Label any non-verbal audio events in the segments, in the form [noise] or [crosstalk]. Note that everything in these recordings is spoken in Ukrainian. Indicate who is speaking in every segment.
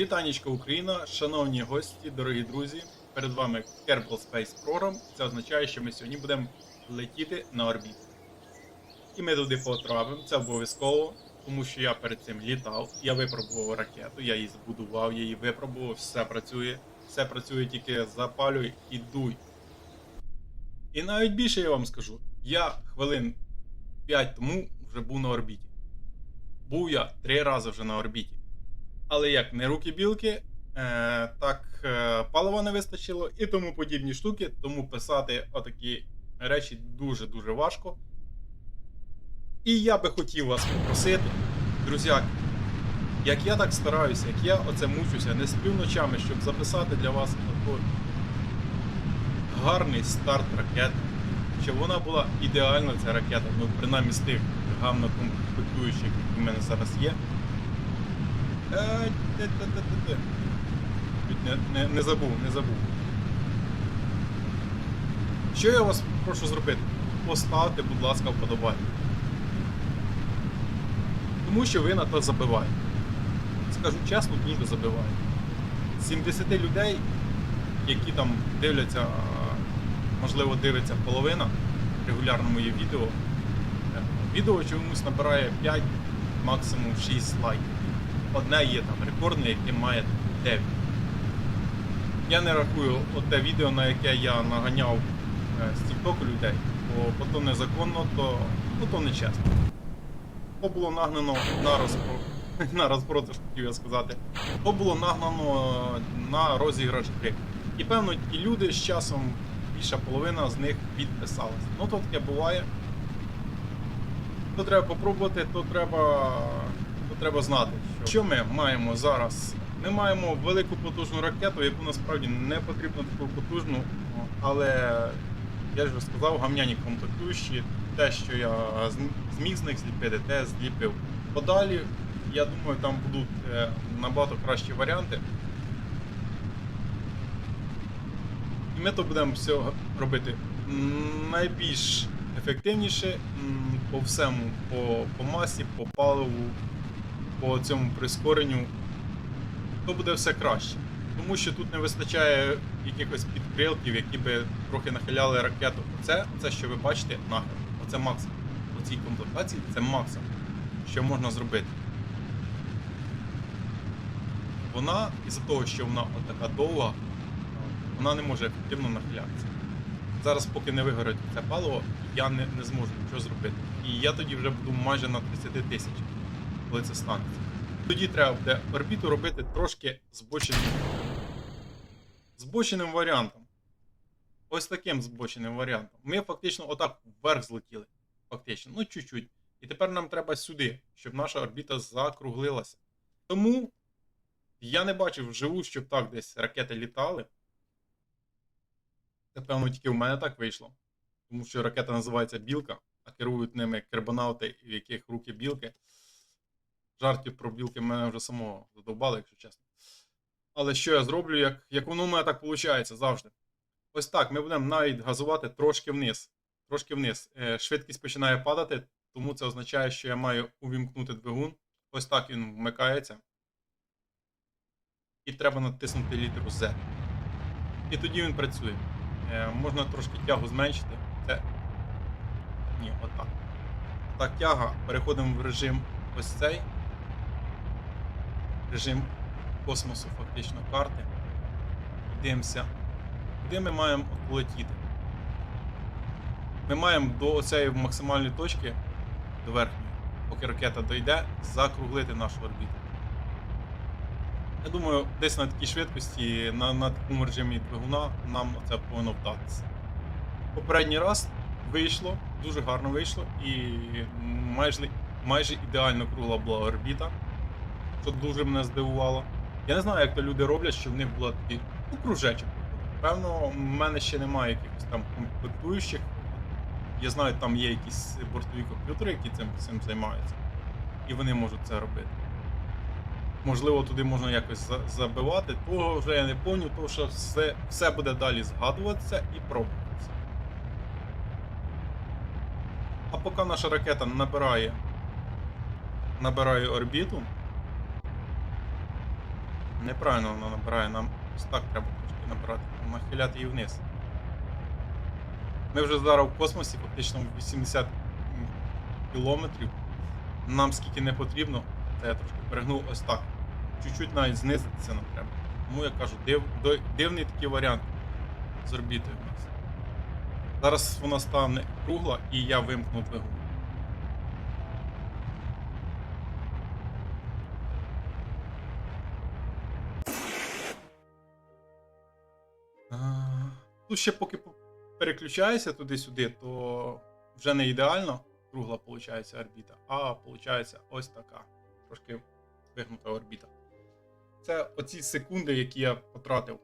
Speaker 1: Вітанечко Україна, шановні гості, дорогі друзі. Перед вами Kerbal Space Program. Це означає, що ми сьогодні будемо летіти на орбіту. І ми туди потрапимо, це обов'язково, тому що я перед цим літав, я випробував ракету, я її збудував, я її випробував, все працює. Все працює тільки запалюй і дуй. І навіть більше я вам скажу, я хвилин 5 тому вже був на орбіті. Був я три рази вже на орбіті. Але як не руки білки, е, так е, палива не вистачило і тому подібні штуки. Тому писати отакі речі дуже-дуже важко. І я би хотів вас попросити, друзяки, як я так стараюся, як я оце мучуся, не сплю ночами, щоб записати для вас такий гарний старт ракети, щоб вона була ідеальна, ця ракета, ну принаймні з тих гамнокомплектуючих, які в мене зараз є. Е. Не, не, не забув, не забув. Що я вас прошу зробити? Поставте, будь ласка, вподобайку. Тому що ви на то забиваєте. Скажу чесно, дуже забиваєте. 70 людей, які там дивляться, можливо, дивиться половина регулярно мої відео. е, Відео чомусь набирає 5, максимум 6 лайків одне є там рекордне, яке має 9. Я не рахую те відео, на яке я наганяв е, з TikTok людей, бо, то незаконно, то, ну, то не чесно. То було нагнано на розпро... [laughs] на розпродаж, хотів я сказати. То було нагнано на розіграш гри. І певно, ті люди з часом, більша половина з них підписалась. Ну то таке буває. То треба попробувати, то треба, то треба знати, що, ми маємо зараз. Ми маємо велику потужну ракету, яку насправді не потрібно таку потужну, але я ж сказав, гамняні комплектуючі, те, що я зміг з них зліпити, те зліпив. Подалі, я думаю, там будуть е, набагато кращі варіанти. І ми то будемо все робити найбільш ефективніше по всьому, по, по масі, по паливу, по цьому прискоренню. То буде все краще. Тому що тут не вистачає якихось підкрилків, які би трохи нахиляли ракету. Оце, це що ви бачите, нахил. Оце максимум. У цій комплектації це максимум, що можна зробити. Вона, із-за того, що вона така довга, вона не може ефективно нахилятися. Зараз, поки не вигорить це паливо, я не, не зможу нічого зробити. І я тоді вже буду майже на 30 тисяч, коли це станеться. Тоді треба буде орбіту робити трошки збоченим, збоченим варіантом. Ось таким збоченим варіантом. Ми фактично отак вверх злетіли. Фактично, ну чуть-чуть. І тепер нам треба сюди, щоб наша орбіта закруглилася. Тому я не бачив вживу, щоб так десь ракети літали. Це, певно, тільки в мене так вийшло. Тому що ракета називається Білка, а керують ними кербонавти, в яких руки білки. Жартів про білки мене вже самого задовбали, якщо чесно. Але що я зроблю, як, як воно у мене так виходить завжди. Ось так, ми будемо навіть газувати трошки вниз. Трошки вниз. Е, швидкість починає падати, тому це означає, що я маю увімкнути двигун. Ось так він вмикається. І треба натиснути літеру Z. І тоді він працює. Е, можна трошки тягу зменшити. Це. Ні, отак. Так, тяга. Переходимо в режим ось цей. Режим космосу, фактично, карти. Дивимося, де ми маємо полетіти. Ми маємо до оцієї максимальної точки, до верхньої, поки ракета дойде, закруглити нашу орбіту. Я думаю, десь на такій швидкості, на, на такому режимі двигуна нам це повинно вдатися. Попередній раз вийшло, дуже гарно вийшло, і майже, майже ідеально кругла була орбіта, що дуже мене здивувало. Я не знаю, як то люди роблять, що в них була такий ну, кружечок. Певно, в мене ще немає якихось там комплектуючих. Я знаю, там є якісь бортові комп'ютери, які цим, цим займаються, і вони можуть це робити. Можливо, туди можна якось забивати, того вже я не пам'ятаю, тому що все, все буде далі згадуватися і пробуватися. А поки наша ракета набирає, набирає орбіту, Неправильно вона набирає, нам так треба трошки набирати, нахиляти її вниз. Ми вже зараз в космосі, фактично 80 кілометрів. Нам скільки не потрібно, це я трошки перегнув ось так. Чуть-чуть навіть знизитися нам треба. Тому я кажу, див, дивний такий варіант з орбітою в нас. Зараз вона стане кругла і я вимкну двигун. Ну, ще поки по- переключаюся туди-сюди, то вже не ідеально кругла виходить орбіта, а виходить ось така. Трошки вигнута орбіта. Це оці секунди, які я потратив.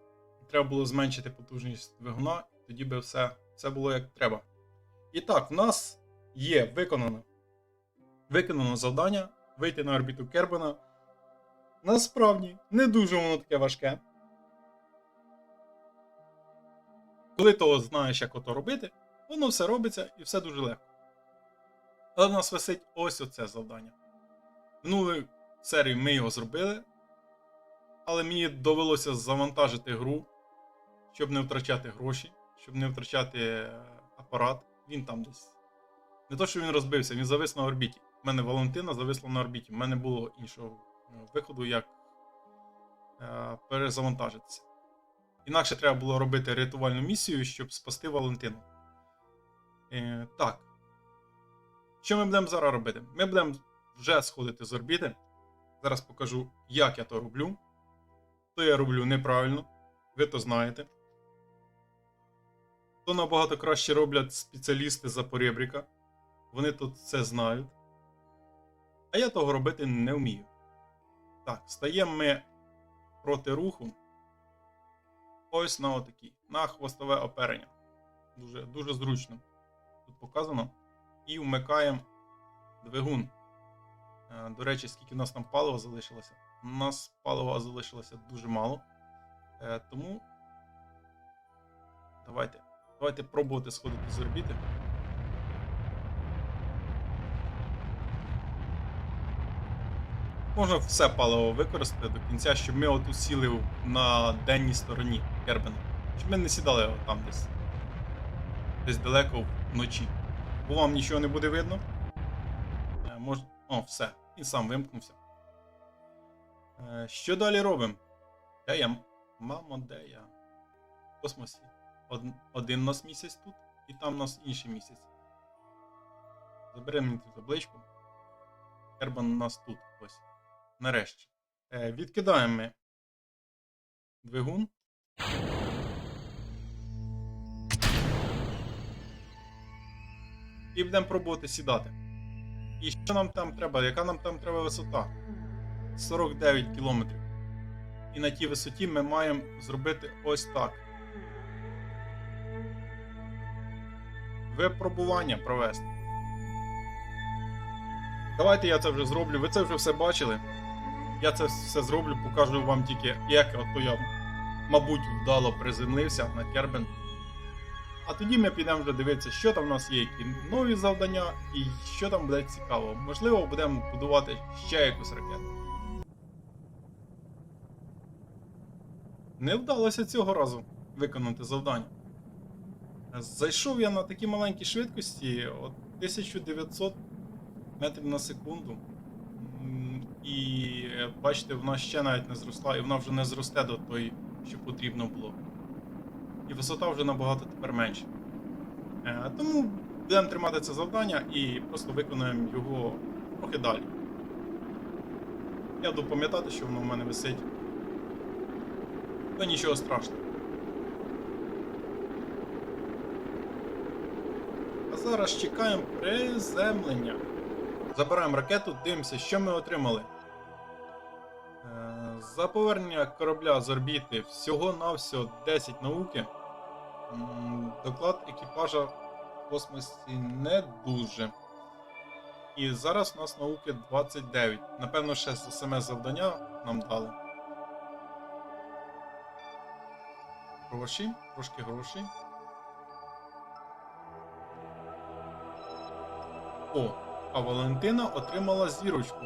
Speaker 1: Треба було зменшити потужність двигуна, тоді би все, все було як треба. І так, в нас є виконано, виконано завдання вийти на орбіту Кербена. Насправді, не дуже воно таке важке. Коли то знаєш, як ото робити, воно все робиться і все дуже легко. Але в нас висить ось оце завдання. Минулої серії ми його зробили, але мені довелося завантажити гру, щоб не втрачати гроші, щоб не втрачати е, апарат. Він там десь. Не то, що він розбився, він завис на орбіті. У мене Валентина зависла на орбіті. У мене було іншого е, виходу, як е, перезавантажитися. Інакше треба було робити рятувальну місію, щоб спасти Валентину. Е, так. Що ми будемо зараз робити? Ми будемо вже сходити з орбіти. Зараз покажу, як я то роблю. То я роблю неправильно, ви то знаєте. То набагато краще роблять спеціалісти за поребріка. Вони тут це знають. А я того робити не вмію. Так, стаємо ми проти руху. Ось на отакій. На хвостове оперення. Дуже, дуже зручно. Тут показано. І вмикаємо двигун. Е, До речі, скільки в нас там палива залишилося? У нас палива залишилося дуже мало. Е, Тому давайте, давайте пробувати сходити з орбіти. Можна все паливо використати до кінця, щоб ми отут сіли на денній стороні Кербена. Щоб ми не сідали там десь. Десь далеко вночі. Бо вам нічого не буде видно. Е, Мож... О, все. Він сам вимкнувся. Е, Що далі робимо? Де я? Мамо, де я? В космосі. Од... Один у нас місяць тут, і там у нас інший місяць. Заберемо мені цю табличку. Кербан у нас тут. Ось. Нарешті. Е, відкидаємо ми двигун. І будемо пробувати сідати. І що нам там треба? Яка нам там треба висота? 49 кілометрів. І на тій висоті ми маємо зробити ось так. Випробування провести. Давайте я це вже зроблю. Ви це вже все бачили. Я це все зроблю, покажу вам тільки, як ото я, мабуть, вдало приземлився на Кербен. А тоді ми підемо вже дивитися, що там в нас є, які нові завдання і що там буде цікаво. Можливо, будемо будувати ще якусь ракету. Не вдалося цього разу виконати завдання. Зайшов я на такі маленькій швидкості, от 1900 метрів на секунду. І е, бачите, вона ще навіть не зросла, і вона вже не зросте до тої, що потрібно було. І висота вже набагато тепер менша. Е, Тому будемо тримати це завдання і просто виконаємо його трохи далі. Я буду пам'ятати, що воно в мене висить. Та нічого страшного. А зараз чекаємо приземлення. Забираємо ракету, дивимося, що ми отримали. За повернення корабля з орбіти всього-навсього 10 науки. Доклад екіпажа в космосі не дуже. І зараз у нас науки 29. Напевно, ще за саме завдання нам дали. Гроші, трошки грошей. О, а Валентина отримала зірочку.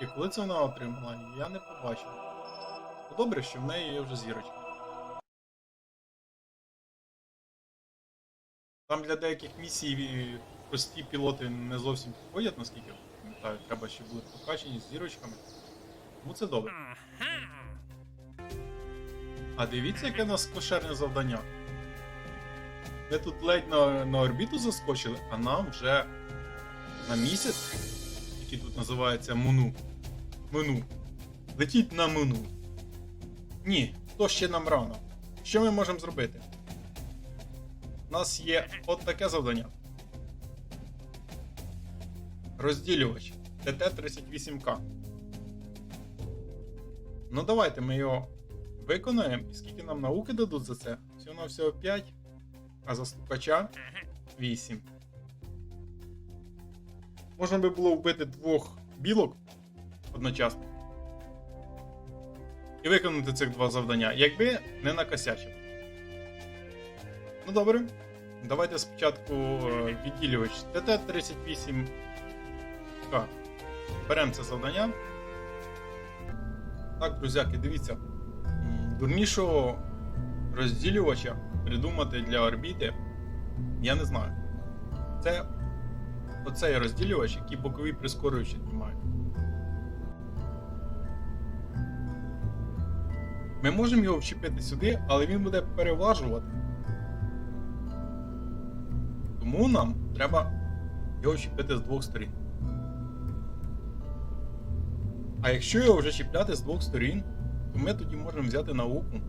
Speaker 1: І коли це вона отримала, я не побачив. Добре, що в неї є вже зірочка. Там для деяких місій прості пілоти не зовсім підходять, наскільки я пам'ятаю, треба, щоб були прокачені з зірочками. Тому це добре. А дивіться, яке у нас кошерне завдання. Ми тут ледь на, на орбіту заскочили, а нам вже на місяць, який тут називається Муну. Мину. Летіть на Муну. Ні, то ще нам рано. Що ми можемо зробити? У нас є от таке завдання. Розділювач ТТ-38К. Ну давайте ми його виконаємо. І скільки нам науки дадуть за це? Всього на всього 5, а за стукача 8. Можна би було вбити двох білок одночасно. І виконати цих два завдання, якби не накосячив. Ну добре. Давайте спочатку е, відділювач ТТ-38К. Беремо це завдання. Так, друзяки, дивіться. Дурнішого розділювача придумати для орбіти. Я не знаю. Це оцей розділювач, який бокові прискорювачі тримає. Ми можемо його вчепити сюди, але він буде переважувати. Тому нам треба його чіпити з двох сторін. А якщо його вже чіпляти з двох сторін, то ми тоді можемо взяти науку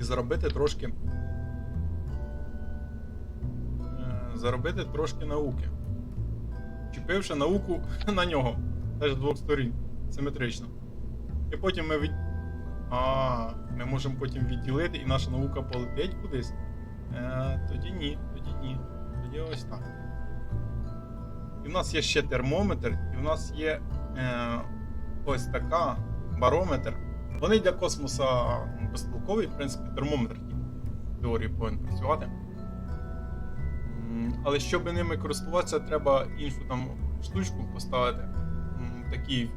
Speaker 1: і заробити трошки. е, Заробити трошки науки. Чіпивши науку [laughs] на нього теж з двох сторін. Симетрично. І потім ми від. А, ми можемо потім відділити і наша наука полетить кудись. Е, тоді ні, тоді ні. Тоді ось так. І в нас є ще термометр, і в нас є е, ось така барометр. Вони для космоса безтолкові, в принципі, термометр в теорії повинен працювати. Але щоб ними користуватися, треба іншу там штучку поставити. Такий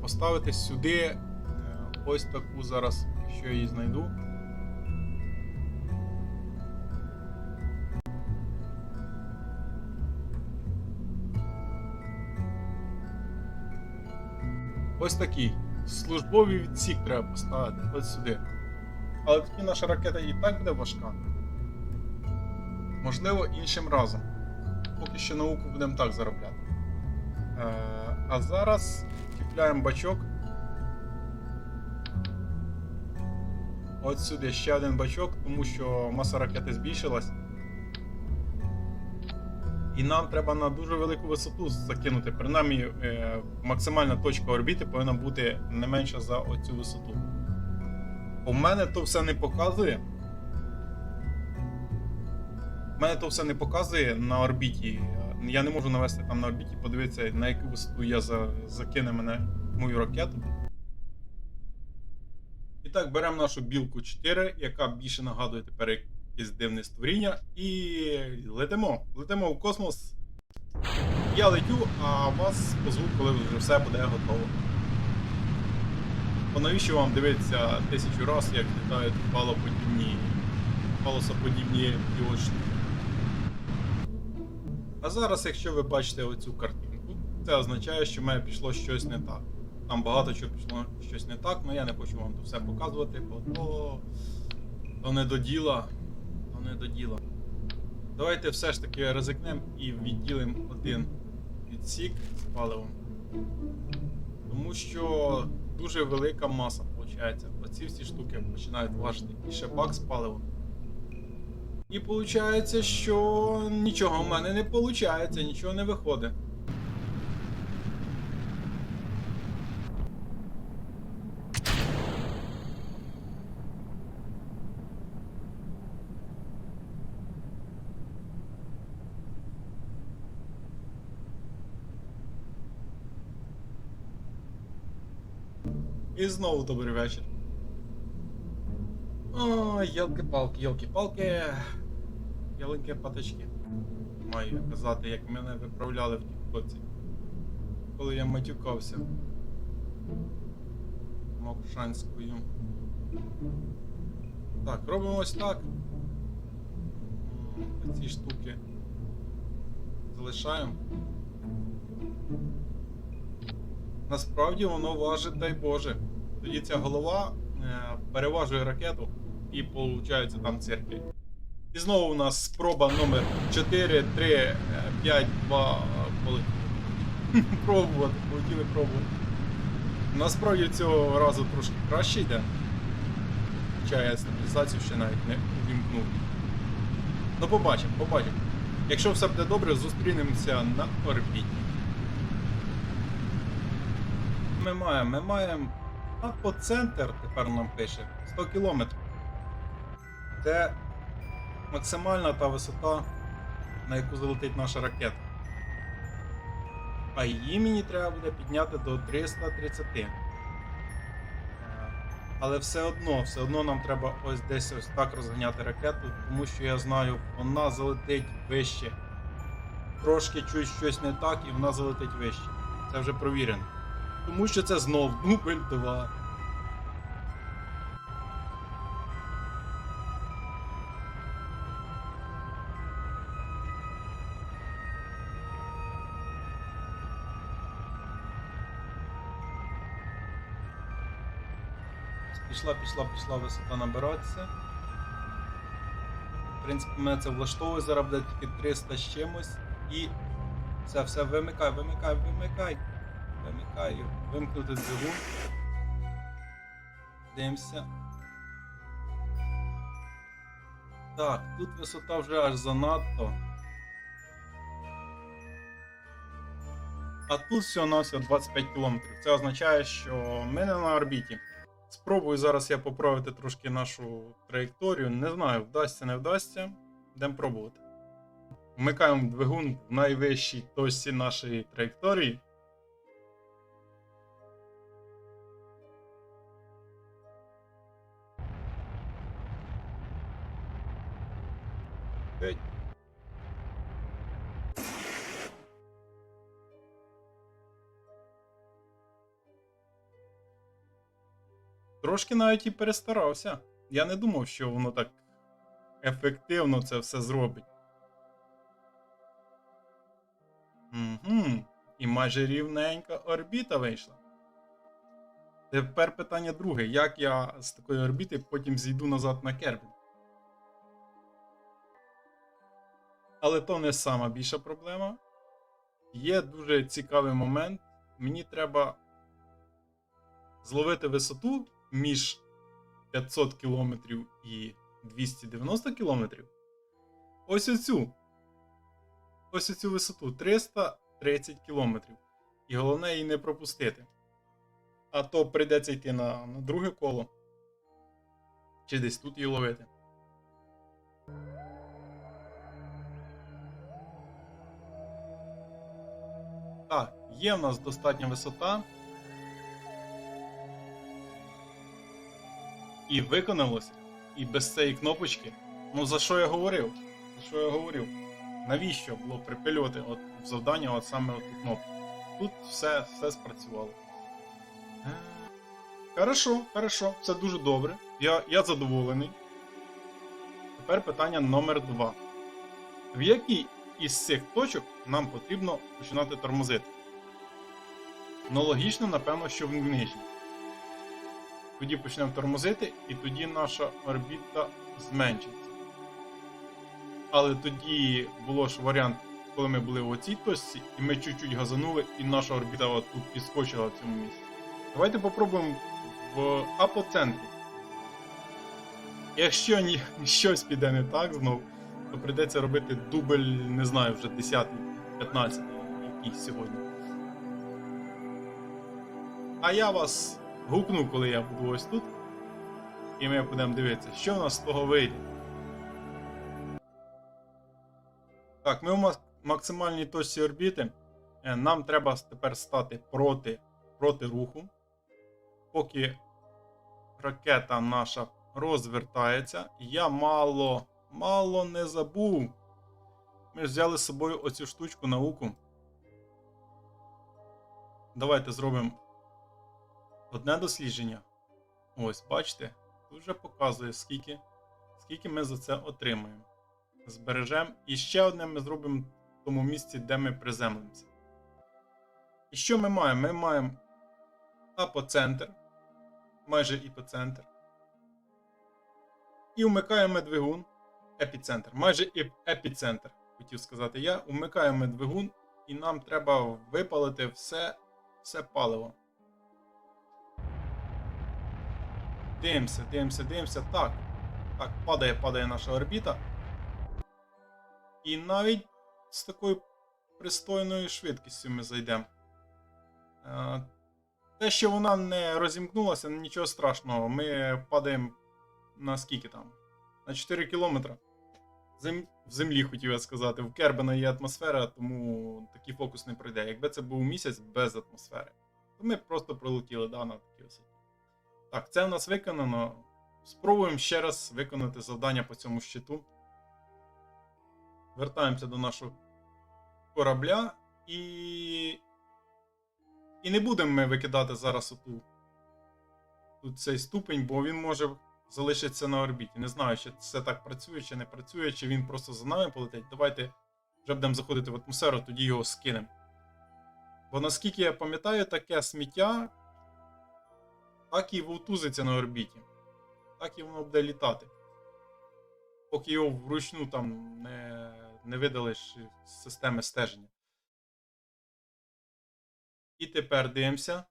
Speaker 1: поставити сюди е, ось таку зараз, якщо я її знайду. Ось такий. Службовий відсік треба поставити ось сюди. Але тоді наша ракета і так буде важка. Можливо, іншим разом. Поки що науку будемо так заробляти. Е, а зараз чіпляємо бачок. От сюди ще один бачок, тому що маса ракети збільшилась. І нам треба на дуже велику висоту закинути. Принаймні, е, максимальна точка орбіти повинна бути не менша за оцю висоту. У мене то все не показує. У мене то все не показує на орбіті. Я не можу навести там на орбіті, подивитися, на яку висоту я за, закине мене мою ракету. І так, беремо нашу білку 4, яка більше нагадує тепер якесь дивне створіння, і летимо. Летимо в космос. Я летю, а вас позву, коли вже все буде готово. Бо навіщо вам дивитися тисячу разів, як літають палоподібні, палосоподібні пілочки? А зараз, якщо ви бачите оцю картинку, це означає, що в мене пішло щось не так. Там багато чого пішло щось не так, але я не хочу вам то все показувати, бо то, то не до діла. То не до діла. Давайте все ж таки ризикнемо і відділимо один відсік з паливом. Тому що дуже велика маса виходить. Оці всі штуки починають важити і ще бак з паливом. І виходить, що нічого в мене не виходить, нічого не виходить. І знову добрий вечір. О, ялки-палки, ялки-палки. Ялинки паточки. Маю казати, як мене виправляли в тіктоці. Коли я матюкався. Мокшанською. Так, робимо ось так. Ці штуки залишаємо. Насправді воно важить, дай Боже. Тоді ця голова е, переважує ракету і виходить там циркель. І знову у нас спроба номер 4, 3, е, 5, 2, полетіли. Пробувати, полетіли пробувати. Насправді цього разу трошки краще йде. Хоча я стабілізацію ще навіть не увімкнув. Ну побачимо, побачимо. Якщо все буде добре, зустрінемося на орбіті. Ми маємо, ми маємо апоцентр, тепер нам пише 100 кілометрів. Це максимальна та висота, на яку залетить наша ракета. А її мені треба буде підняти до 330. Е, Але все одно, все одно нам треба ось десь ось так розганяти ракету, тому що я знаю, вона залетить вище. Трошки чуть щось не так, і вона залетить вище. Це вже провірено. Тому що це знов дубль 2. Пішла, пішла, пішла висота набиратися. В принципі, мене це влаштовує, зараз тільки 300 з чимось. І це все вимикай, вимикай, вимикай. Вимикаю. Вимкнути двигун. Дивимося. Так, тут висота вже аж занадто. А тут всього на всього 25 км. Це означає, що ми не на орбіті. Спробую зараз я поправити трошки нашу траєкторію. Не знаю, вдасться, не вдасться. Йдемо пробувати. Вмикаємо двигун в найвищій точці нашої траєкторії. Трошки навіть і перестарався. Я не думав, що воно так ефективно це все зробить. Угу. І майже рівненька орбіта вийшла. Тепер питання друге: як я з такої орбіти потім зійду назад на Кербін? Але то не сама більша проблема. Є дуже цікавий момент. Мені треба зловити висоту між 500 км і 290 км. Ось оцю. Ось оцю висоту 330 км. І головне її не пропустити. А то прийдеться йти на, на друге коло. Чи десь тут її ловити. Так, є в нас достатня висота. І виконалося. І без цієї кнопочки. Ну за що я говорив? За що я говорив? Навіщо було припилювати от в завдання от саме оту кнопку? Тут все, все спрацювало. Хорошо, хорошо, все дуже добре. Я, я задоволений. Тепер питання номер два. В якій із цих точок нам потрібно починати тормозити? Ну, логічно, напевно, що в нижній. Тоді почнемо тормозити, і тоді наша орбіта зменшиться. Але тоді було ж варіант, коли ми були в оцій точці, і ми чуть-чуть газанули, і наша орбіта тут підскочила в цьому місці. Давайте попробуємо в апоцентрі. Якщо ні, щось піде не так знов, то прийдеться робити дубль, не знаю, вже 10 15 якийсь сьогодні. А я вас гукну, коли я буду ось тут. І ми будемо дивитися, що в нас з того вийде. Так, ми у максимальній точці орбіти. Е, Нам треба тепер стати проти, проти руху. Поки ракета наша розвертається, я мало, мало не забув. Ми взяли з собою оцю штучку науку. Давайте зробимо одне дослідження, Ось, бачите, тут вже показує, скільки, скільки ми за це отримаємо. Збережемо. І ще одне ми зробимо в тому місці, де ми приземлимося. І що ми маємо? Ми маємо апоцентр, майже іпоцентр. І вмикаємо двигун, епіцентр, майже епіцентр, хотів сказати я. Вмикаємо двигун, і нам треба випалити все, все паливо. Дивимося, дивимося, дивимося. Так. Так, падає, падає наша орбіта. І навіть з такою пристойною швидкістю ми зайдемо. Е, Те, що вона не розімкнулася, нічого страшного. Ми падаємо на скільки там? На 4 кілометри. Зем... В землі хотів я сказати. В Кербена є атмосфера, тому такий фокус не пройде. Якби це був місяць без атмосфери, то ми просто пролетіли да, на такій висоті. Так, це в нас виконано. Спробуємо ще раз виконати завдання по цьому щиту. Вертаємося до нашого корабля і. І не будемо ми викидати зараз оту тут цей ступень, бо він може залишитися на орбіті. Не знаю, чи це так працює, чи не працює, чи він просто за нами полетить. Давайте вже будемо заходити в атмосферу, тоді його скинемо. Бо наскільки я пам'ятаю, таке сміття так і вовтузиться на орбіті. Так і воно буде літати. Поки його вручну там не, не видалиш з системи стеження. І тепер дивимося.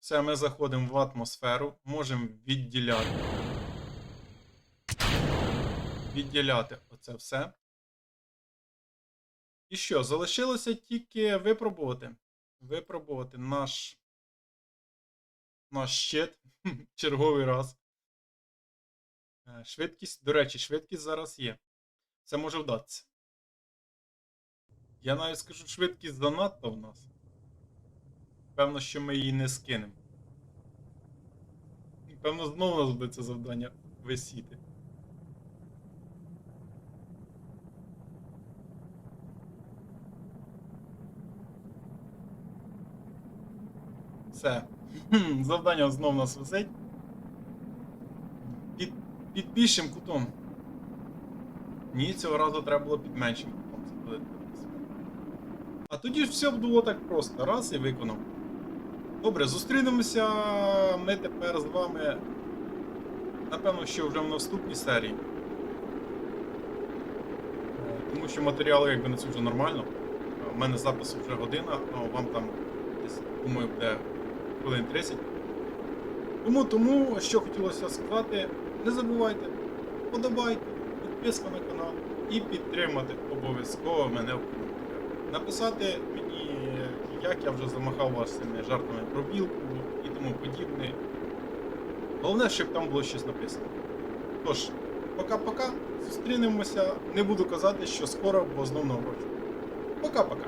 Speaker 1: Все, ми заходимо в атмосферу, можемо відділяти. Відділяти оце все. І що? Залишилося тільки випробувати. Випробувати наш. Наш щит. [laughs] Черговий раз. Е, Швидкість, до речі, швидкість зараз є. Це може вдатися. Я навіть скажу, швидкість занадто в нас. Певно, що ми її не скинемо. Певно, знову нас буде це завдання висіти. Все. Завдання знову нас висить. Під, під більшим кутом. Ні, цього разу треба було під меншим кутом. А тоді ж все було так просто. Раз і виконав. Добре, зустрінемося ми тепер з вами. Напевно, що вже в наступній серії. Тому що матеріали якби на цю вже нормально. У мене запису вже година, а вам там десь, думаю, буде хвилин 30. Тому, тому, що хотілося сказати, не забувайте, подобайте, підписка на канал і підтримати обов'язково мене в коментарях. Написати мені, як я вже замахав вас цими жартами про білку і тому подібне. Головне, щоб там було щось написано. Тож, пока-пока, зустрінемося. Не буду казати, що скоро, бо знов на уроці. Пока-пока.